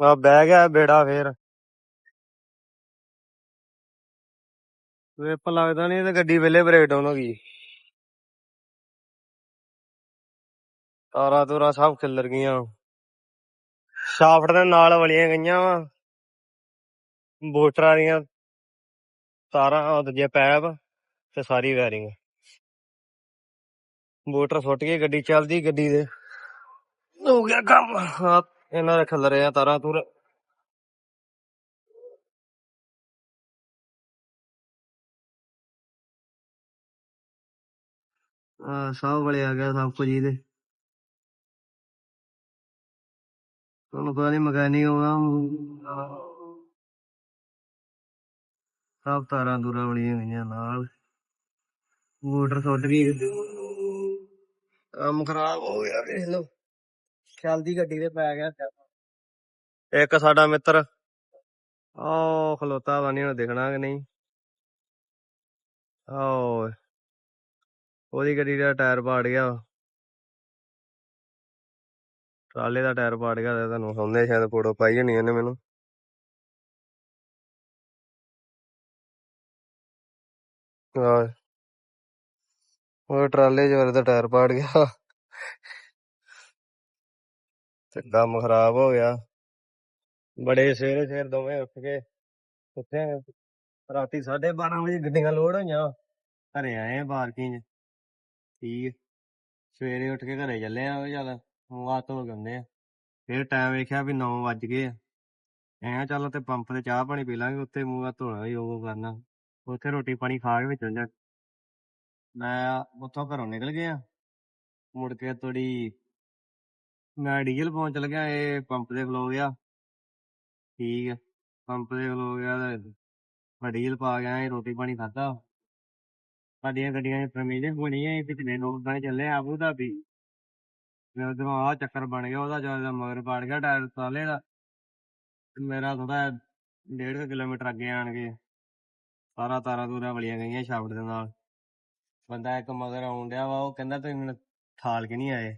ਆ ਬਹਿ ਗਿਆ ਬੇੜਾ ਫੇਰ। ਵੇਪ ਲੱਗਦਾ ਨਹੀਂ ਤੇ ਗੱਡੀ ਵੇਲੇ ਬ੍ਰੇਕ ਡਾਊਨ ਹੋ ਗਈ। ਤਾਰਾਂ ਤੂਰਾਂ ਸਭ ਖਿੱਲਰ ਗਈਆਂ। ਸ਼ਾਫਟ ਦੇ ਨਾਲ ਵਲੀਆਂ ਗਈਆਂ ਵਾ। ਬੋਟਰਾਂ ਦੀਆਂ ਤਾਰਾਂ, ਉਹ ਦੂਜੇ ਪੈਪ ਤੇ ਸਾਰੀ ਵਾਇਰਿੰਗ। ਮੋਟਰ ਸੁੱਟ ਗਈ, ਗੱਡੀ ਚੱਲਦੀ ਗੱਡੀ ਦੇ। ਹੋ ਗਿਆ ਕੰਮ। ਹਾਂ ਇਹਨਾਂ ਦੇ ਖਿਲਰੇ ਆ ਤਾਰਾਂ ਤੂਰ। ਸਭ ਵਲੇ ਆ ਗਿਆ ਸਭ ਕੁਝ ਇਹਦੇ। ਤੁਹਾਨੂੰ ਪਤਾ ਨਹੀਂ ਮਕੈਨਿਕ ਹੋਗਾ ਸਭ ਤਾਰਾਂ ਦੂਰਾਂ ਵਾਲੀਆਂ ਗਈਆਂ ਨਾਲ। ਮੋਟਰ ਸੁੱਟ ਗਈ। ਕੰਮ ਖਰਾਬ ਹੋ ਗਿਆ, ਵੇਖ ਲਓ। ਚੱਲਦੀ ਗੱਡੀ ਤੇ ਪੈ ਗਿਆ ਇੱਕ ਸਾਡਾ ਮਿੱਤਰ। ਉਹ ਖਲੋਤਾ ਵਾ ਨਹੀਂ ਉਹ ਦਿਖਣਾ ਕਿ ਨਹੀਂ। ਓ ਉਹਦੀ ਗੱਡੀ ਦਾ ਟਾਇਰ ਪਾੜ ਗਿਆ। ਟਰਾਲੇ ਦਾ ਟਾਇਰ ਪਾੜ ਗਿਆ ਤੁਹਾਨੂੰ ਸੌਂਦੇ ਸ਼ਾਇਦ ਫੋਟੋ ਪਾਈ ਹੋਣੀ ਉਹਨੇ ਮੈਨੂੰ। ਹਾਂ ਉਹ ਟਰਾਲੇ ਚ ਦਾ ਟਾਇਰ ਪਾੜ ਗਿਆ। ਤੇ ਕੰਮ ਖਰਾਬ ਹੋ ਗਿਆ। ਬੜੇ ਸਵੇਰੇ ਸਵੇਰ ਦੋਵੇਂ ਉੱਠ ਕੇ ਉੱਥੇ ਰਾਤੀ 12:30 ਵਜੇ ਗੱਡੀਆਂ ਲੋਡ ਹੋਈਆਂ। ਘਰੇ ਆਏ ਆ ਪਾਰਕਿੰਗ ਠੀਕ ਸਵੇਰੇ ਉੱਠ ਕੇ ਘਰੇ ਚੱਲੇ ਆ, ਉਹ ਚੱਲ ਮੂੰਹ ਧੋ ਕੇ ਆ। ਫਿਰ ਟਾਈਮ ਵੇਖਿਆ ਵੀ 9 ਵੱਜ ਗਏ ਆ। ਐਂ ਚੱਲ ਤੇ ਪੰਪ ਤੇ ਚਾਹ ਪਾਣੀ ਪੀ ਲਾਂਗੇ, ਉੱਥੇ ਮੂੰਹ ਹੱਥ ਧੋਣਾ ਵੀ ਉਹ ਕਰਨਾ। ਉੱਥੇ ਰੋਟੀ ਪਾਣੀ ਖਾ ਕੇ ਵੀ ਚੱਲ ਜਾ ਮੈਂ ਉੱਥੋਂ ਘਰੋਂ ਨਿਕਲ ਗਿਆ। ਮੁੜ ਕੇ ਥੋੜੀ ਮੈਂ ਡੀਜ਼ਲ ਪਹੁੰਚ ਚਲ ਗਿਆ, ਇਹ ਪੰਪ ਦੇ ਖਲੋ ਗਿਆ। ਠੀਕ ਆ, ਪੰਪ ਦੇ ਖਲੋ ਗਿਆ ਤੇ ਮੈਂ ਡੀਜ਼ਲ ਪਾ ਗਿਆ ਇਹ ਰੋਟੀ ਪਾਣੀ ਖਾਦਾ ਸਾਡੀਆਂ ਗੱਡੀਆਂ 'ਚ ਪਰਮਿਸ਼ਨ ਹੋਣੀ ਹੈ ਪਿਛਲੇ ਲੋਕ ਤਾਂ ਚੱਲੇ ਆਬੂ ਧਾਬੀ ਮੈਂ ਉਧਰੋਂ ਆ ਚੱਕਰ ਬਣ ਗਿਆ ਉਹਦਾ ਜ਼ਿਆਦਾ ਮਗਰ ਪਾੜ ਗਿਆ ਟਾਇਰ ਸਾਲੇ ਦਾ। ਤੇ ਮੇਰਾ ਥੋੜਾ ਡੇਢ ਕੁ ਕਿਲੋਮੀਟਰ ਅੱਗੇ ਆਣ ਕੇ ਸਾਰਾ ਤਾਰਾਂ ਤੂਰਾ ਵਲੀਆਂ ਗਈਆਂ ਸ਼ਾਫਟ ਦੇ ਨਾਲ। ਬੰਦਾ ਇੱਕ ਮਗਰ ਆਉਣ ਡਿਆ ਵਾ, ਉਹ ਕਹਿੰਦਾ ਤੁਸੀਂ ਮੈਨੂੰ ਠਾਲ ਕੇ ਨਹੀਂ ਆਏ।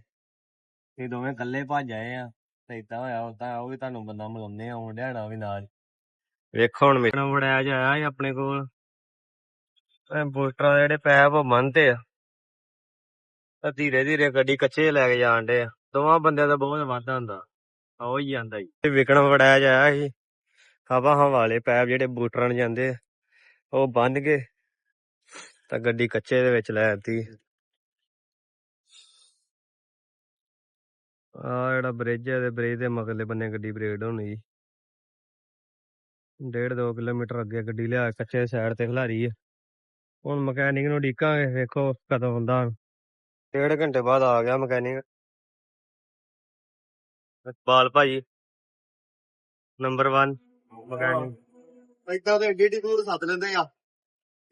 ਇਹ ਦੋਵੇਂ ਇਕੱਲੇ ਭੱਜ ਆਏ ਆ, ਤੇ ਇਦਾਂ ਹੋਇਆ ਉਦਾਂ ਉਹ ਵੀ ਤੁਹਾਨੂੰ ਬੰਦਾ ਮਿਲਾਉਂਦੇ ਆ ਆਉਣ ਡਿਆ ਵੀ ਨਾਲ ਵੇਖੋ ਹੁਣ ਮੇਰਾ ਬੜਾ ਆਇਆ ਸੀ ਆਪਣੇ ਕੋਲ। ਇਹ ਬੂਸਟਰਾਂ ਦੇ ਜਿਹੜੇ ਪੈਪ ਉਹ ਬੰਨ੍ਹਤੇ ਆ। ਤਾਂ ਧੀਰੇ ਧੀਰੇ ਗੱਡੀ ਕੱਚੇ ਲੈ ਕੇ ਜਾਣ ਡੇ ਆ। ਦੋਵਾਂ ਬੰਦਿਆਂ ਦਾ ਬਹੁਤ ਵਾਧਾ ਹੁੰਦਾ। ਆ ਉਹ ਹੀ ਜਾਂਦਾ ਜੀ। ਤੇ ਵਿਕਣ ਵੜਾਇਆ ਜਾਇਆ ਸੀ। ਹਵਾ ਹਵਾ ਪੈਪ ਜਿਹੜੇ ਬੂਟਰਾਂ ਨੂੰ ਜਾਂਦੇ ਆ, ਉਹ ਬੰਨ ਕੇ ਤਾਂ ਗੱਡੀ ਕੱਚੇ ਦੇ ਵਿੱਚ ਲੈ ਆਤੀ ਆ ਜਿਹੜਾ ਬ੍ਰਿਜ ਹੈ ਤੇ ਬ੍ਰਿਜ ਦੇ ਮਗਰਲੇ ਬੰਨੇ ਗੱਡੀ ਬ੍ਰੇਕ ਹੋਣੀ ਜੀ। ਡੇਢ ਦੋ ਕਿਲੋਮੀਟਰ ਅੱਗੇ ਗੱਡੀ ਲਿਆ ਕੇ ਕੱਚੇ ਸਾਈਡ ਤੇ ਖਲਾਰੀ ਹੈ ਹੁਣ ਮਕੈਨਿਕ ਨੂੰ ਡੀਕਾਂਗੇ ਵੇਖੋ ਕਦੋਂ ਹੁੰਦਾ। ਡੇਢ ਘੰਟੇ ਬਾਅਦ ਆ ਗਿਆ ਮਕੈਨਿਕ ਇਕਬਾਲ ਭਾਜੀ ਨੰਬਰ 1 ਮਕੈਨਿਕ ਏਦਾਂ ਤੇ ਏਡੀ ਏਡੀ ਦੂਰ ਸੱਦ ਲੈਂਦੇ ਆ।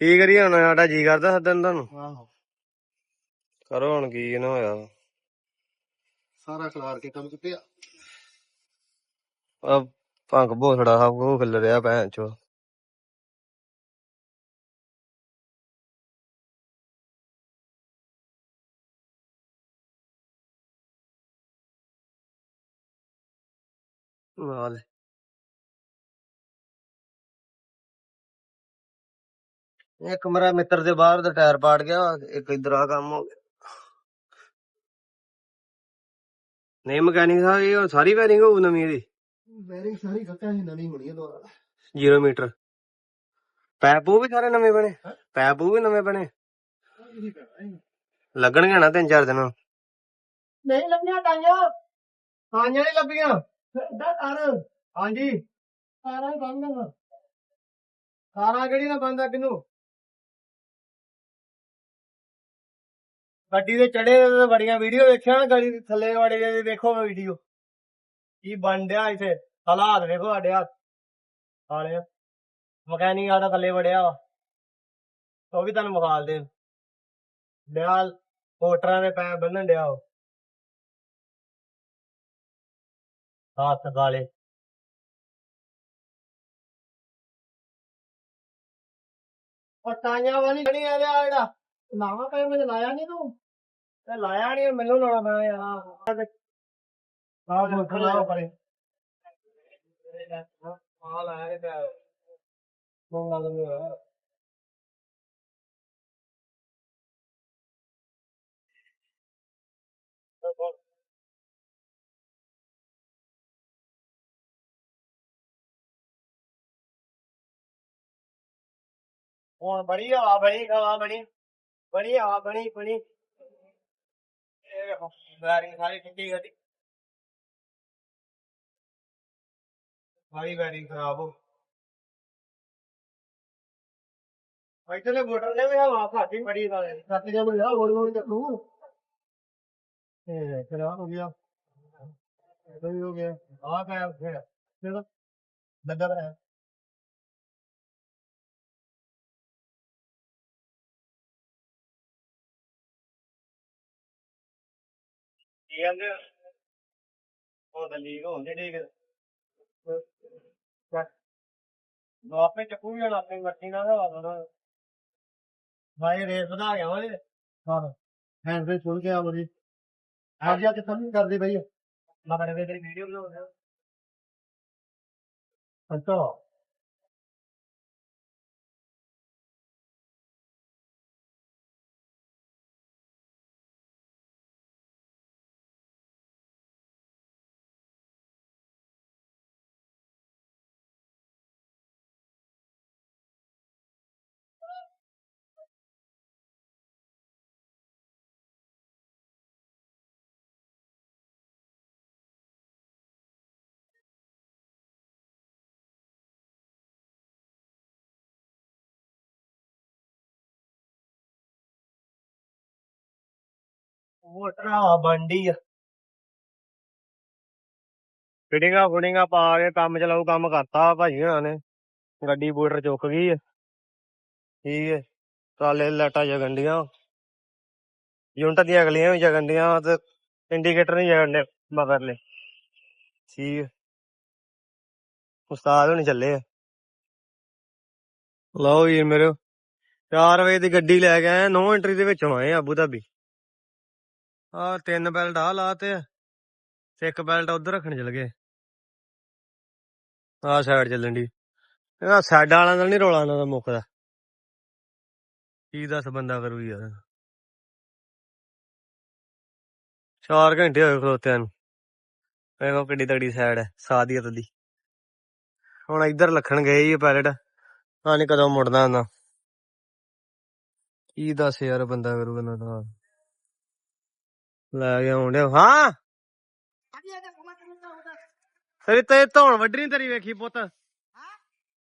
ਕੀ ਕਰੀਏ ਹੁਣ ਸਾਡਾ ਜੀ ਕਰਦਾ ਸੱਦਣ ਤੁਹਾਨੂੰ। ਆਹੋ। ਕਰੋ ਹੁਣ ਕੀ ਨਾ ਹੋਇਆ। ਸਾਰਾ ਖਲਾਰ ਕੇ ਕੰਮ ਚੁੱਕਿਆ। ਆ ਭੰਗ ਭੋਸੜਾ ਸਭ ਕੋ ਖਿਲ ਰਿਹਾ ਭੈਣ ਚੋ। ਵਾਲ ਇੱਕ ਮੇਰਾ ਮਿੱਤਰ ਦੇ ਬਾਹਰ ਦਾ ਟਾਇਰ ਪਾੜ ਗਿਆ, ਇੱਕ ਇਧਰ ਆ ਕੰਮ ਹੋ ਗਿਆ। ਨਹੀਂ ਮਕੈਨਿਕ ਸਾਹਿਬ ਇਹ ਸਾਰੀ ਵਾਇਰਿੰਗ ਹੋਊ ਨਵੀਂ ਇਹਦੀ? ਵੈਰਿੰਗ ਸਾਰੀ ਖੱਟਾਂ ਦੀ ਨਵੀਂ ਹੋਣੀ ਹੈ ਦੁਬਾਰਾ। 0 ਮੀਟਰ। ਪੈਪ ਉਹ ਵੀ ਸਾਰੇ ਨਵੇਂ ਬਣੇ? ਪੈਪ ਉਹ ਵੀ ਨਵੇਂ ਬਣੇ? ਲੱਗਣਗੇ ਨਾ ਤਿੰਨ ਚਾਰ ਦਿਨ? ਨਹੀਂ ਲੱਭੀਆਂ ਟਾਂਜਾਂ ਟਾਂਜਾਂ ਨਹੀਂ ਲੱਭੀਆਂ। ਦਾ ਕਰ। ਹਾਂਜੀ। ਸਾਰਾ ਬੰਦ ਨਾ ਸਾਰਾ ਕਿਹੜੀ ਨਾ ਬੰਦਾ ਕਿਨੂੰ? ਗੱਡੀ ਦੇ ਚੜੇ ਤੇ ਬੜੀਆਂ ਵੀਡੀਓ ਵੇਖਿਆ ਨਾ ਗੱਡੀ ਦੇ ਥੱਲੇ ਵਾੜੇ ਦੇ ਵੇਖੋ ਵੀਡੀਓ। ਕੀ ਬਣ ਡਿਆ ਇੱਥੇ? ਹਾਲਾਤ ਵੇਖੋ ਸਾਡੇ ਹੱਥ ਹਾਲੇ ਮਕੈਨਿਕ ਆਦਾ ਥੱਲੇ ਵੜਿਆ ਵਾ। ਉਹ ਵੀ ਤੁਹਾਨੂੰ ਵਿਖਾਲ ਦੇ ਡਿਆ ਮੋਟਰਾਂ ਦੇ ਪੈ ਬੰਨਣ ਡਿਆ ਉਹ। ਹੱਥ ਗਾਲੇ ਉਹ ਤਾਂਿਆਂ ਵਾਲੀ ਨਹੀਂ ਆ ਰਿਹਾ ਜਿਹੜਾ। ਲਾਵਾ ਪੈ ਮੈਨੂੰ ਲਾਇਆ ਨਹੀਂ ਤੂੰ? ਤੇ ਲਾਇਆ ਨਹੀਂ ਮੈਨੂੰ ਲਾਉਣਾ ਪੈਣਾ ਯਾਰ। ਆਹ ਮੋਟਰ ਲਾਓ ਪਰੇ ਆ ਲਾਇਆ ਤੇ। ਮੰਗਾ ਲੰਗੇ ਹੁਣ ਬੜੀ ਹਵਾ ਬਣੀ ਹਵਾ ਬੜੀ। ਹਵਾ ਬਣੀ ਬਣੀ। ਇਹ ਵੇਖੋ ਬੈਰਿੰਗ ਸਾਰੀ ਠੰਡੀ ਗੱਡੀ ਸਾਰੀ ਬੈਰਿੰਗ ਖਰਾਬ ਹੋ ਇੱਥੇ ਮੋਟਰ ਨੇ ਵੀ ਹਵਾ ਖਾਦੀ ਬੜੀ ਨਾਲੇ ਸੱਤ ਜਾਂ ਮਿਲਿਆ ਹੌਲੀ ਹੌਲੀ ਚੱਲੂ ਇਹ ਖਰਾਬ ਹੋ ਗਿਆ। ਇਹ ਵੀ ਕੀ ਕਹਿੰਦੇ? ਉਹ ਤਾਂ ਲੀਕ ਆਪੇ ਚੱਕੂ ਵੀ ਹੁਣ ਆਪਣੀ ਮਰਜ਼ੀ ਨਾਲ ਹਵਾ ਦਾ ਭਾਈ ਰੇਸ ਵਧਾ ਗਿਆ ਓਏ ਹਾਂ ਹੈਂਡ ਬ੍ਰੇਕ ਖੁੱਲ ਗਿਆ ਬੜੀ। ਆ ਗਿਆ ਕਿੱਥੋਂ ਨਹੀਂ ਕਰਦੇ ਬਈ ਮੈਂ ਬੜੇ ਤੇਰੀ ਵੀਡੀਓ ਬਣਾਉਂਦਾ। ਅੱਛਾ। ਮੋਟਰਾ ਬੰਡੀ ਆ। ਫਿਟਿੰਗਾਂ ਫੁਟਿੰਗਾਂ ਪਾ ਕੇ ਕੰਮ ਚਲਾਉ ਕੰਮ ਕਰਤਾ ਭਾਜੀ ਹੋਣਾ ਨੇ। ਗੱਡੀ ਬੂਟਰ ਚੁੱਕ ਗਈ ਹੈ ਠੀਕ ਹੈ ਟਰਾਲੇ ਦੀ ਲਾਈਟਾਂ ਜਗਣ ਡੀਆਂ। ਯੂਨਿਟ ਦੀਆਂ ਅਗਲੀਆਂ ਵੀ ਜਗਣ ਡੀਆਂ ਤੇ ਇੰਡੀਕੇਟਰ ਨਹੀਂ ਜਗਣ ਡੇ ਮਗਰਲੇ। ਠੀਕ ਹੈ ਉਸਤਾਦ ਹੋਣੀ ਚੱਲੇ ਆ। ਲਓ ਜੀ ਮੇਰੇ 4 ਵਜੇ ਦੀ ਗੱਡੀ ਲੈ ਕੇ ਆਏ 9 ਐਂਟਰੀ ਦੇ ਵਿੱਚੋਂ ਆਏ ਆ ਆਬੂ ਧਾਬੀ। ਆ ਤਿੰਨ ਬੈਲਟ ਆ ਲਾਤੇ ਤੇ ਇੱਕ ਬੈਲਟ ਉਧਰ ਰੱਖਣ ਚਲ ਗਏ। ਆ ਸਾਈਡ ਚੱਲਣ ਦੀ ਇਹ ਸਾਈਡਾਂ ਵਾਲਿਆਂ ਨਾਲ ਨਹੀਂ ਰੋਲਾ ਇਹਨਾਂ ਦਾ ਮੁੱਕਦਾ। ਕੀ ਦੱਸ ਬੰਦਾ ਕਰੂ ਯਾਰ 4 ਘੰਟੇ ਹੋਏ ਖਲੋਤਿਆਂ ਨੂੰ। ਵੇਖੋ ਕਿੱਡੀ ਤਗੜੀ ਸਾਈਡ ਹੈ ਸਾਦੀਅਤ ਦੀ। ਹੁਣ ਇੱਧਰ ਲੱਖਣ ਗਏ ਹੀ ਪੈਲਟ। ਹਾਂ ਨਹੀਂ ਕਦੋਂ ਮੁੜਨਾ ਉਹਨਾਂ ਕੀ ਦੱਸ ਯਾਰ ਬੰਦਾ ਕਰੂਗਾ ਇਹਨਾਂ ਦਾ। ਲੈ ਗਿਆ ਮੁੰਡਿਆ ਹਾਂ? ਤੇਰੀ ਤੇ ਧੌਣ ਵੱਢਣੀ ਤੇਰੀ ਵੇਖੀ ਪੁੱਤ।